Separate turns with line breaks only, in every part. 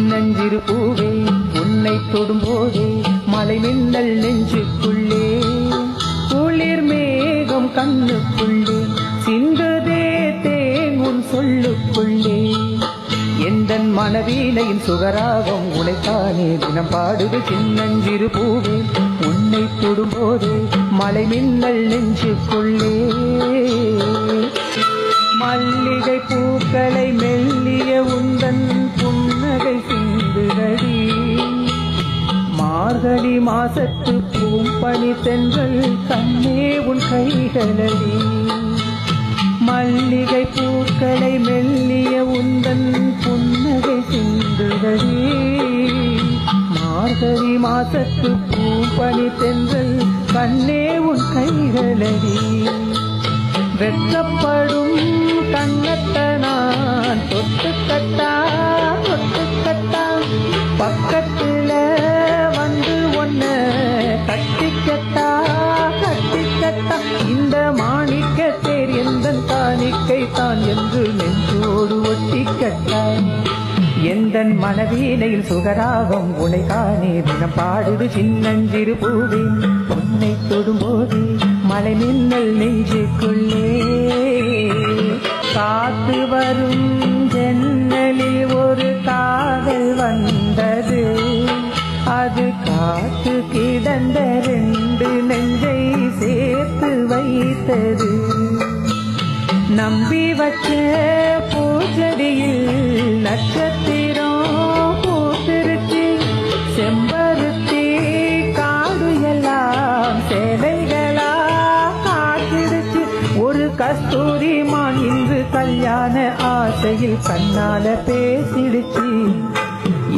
நஞ்சிரு பூவே உன்னை தொடும்போதே மலை மின்னல் நெஞ்சுக்குள்ளே. குளிர் மேகம் கண்ணுக்குள்ளே சிந்துதே தேங்கும் சொல்லுக்குள்ளே. எந்தன் மனவீனையின் சுகராகம் உழைத்தானே தினம் பாடுது சின்னஞ்சிறு பூவே உன்னை தொடும்போதே மலை மின்னல் நெஞ்சுக்குள்ளே. மார்கழி மாசத்து பூம்பனி தென்றல் கண்ணே உன் கைகளடி. மல்லிகை பூக்களை மெல்லிய உந்தன் புன்னகை சிந்துகளே மார்கழி மாசத்து பூம்பனி தென்றல் கண்ணே உன் கைகளடி. வெட்கப்படும் கண்ணத்த நான் தொட்டு கட்டா வாழ்க்கை தான் என்று நெஞ்சோடு ஒட்டி கட்டா எந்த மனவீனையில் சுகராகம் உனை காணே தினம் பாடுது சின்னஞ்சிறு பூவே. உன்னை தொடும்போது மலை மின்னல் நெஞ்சுக்குள்ளே. காத்து வரும் ஜன்னலில் ஒரு காதல் வந்தது. அது காத்து கிடந்த ரெண்டு நெஞ்சை சேர்த்து வைத்தது. நம்பி வச்ச பூச்செடியில் நட்சத்திரம் பூத்திருச்சு. செம்பருத்தி காடு எல்லாம் சேலைகளா காத்திருச்சு. ஒரு கஸ்தூரி மான் இன்று கல்யாண ஆசையில் கண்ணால பேசிடுச்சு.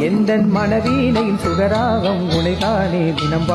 எந்த மனவீனையும் சுகராகம் உனைதானே தினம்